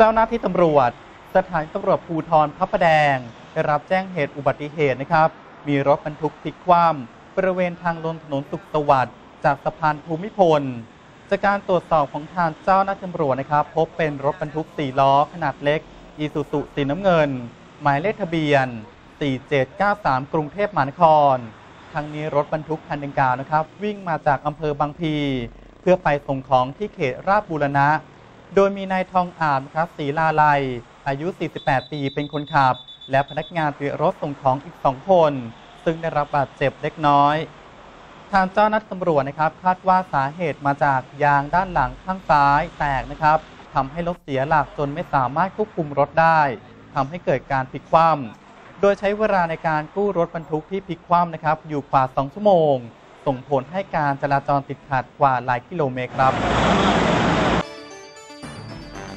เจ้าหน้าที่ตำรวจ สถานีตำรวจภูธรพระประแดง ได้รับแจ้งเหตุอุบัติเหตุนะครับ มีรถบรรทุกพลิกคว่ำบริเวณทางลงถนนสุขสวัสดิ์จากสะพานภูมิพล จากการตรวจสอบของทางเจ้าหน้าที่ตำรวจนะครับ พบเป็นรถบรรทุก4ล้อขนาดเล็กอีซูซุสีน้ำเงิน หมายเลขทะเบียน 4793 กรุงเทพมหานครทางนี้รถบรรทุกคันดังกล่าวนะครับ วิ่งมาจากอำเภอบางพี เพื่อไปส่งของที่เขตราชบูรณะ โดยมีนายทองอาจครับศรีลาลัย อายุ 48 ปีเป็นคนขับ และพนักงานเรือรถส่งของอีก 2 คน ซึ่งได้รับบาดเจ็บเล็กน้อย ทางเจ้าหน้าที่ตำรวจนะครับ คาดว่าสาเหตุมาจากยางด้านหลังข้างซ้ายแตกนะครับทำให้รถเสียหลักจนไม่สามารถควบคุมรถได้ทำให้เกิดการพลิกคว่ำโดยใช้เวลาในการกู้รถบรรทุกที่พลิกคว่ำนะครับ อยู่กว่า 2 ชั่วโมง ส่งผลให้การจราจรติดขัดกว่าหลายกิโลเมตรครับ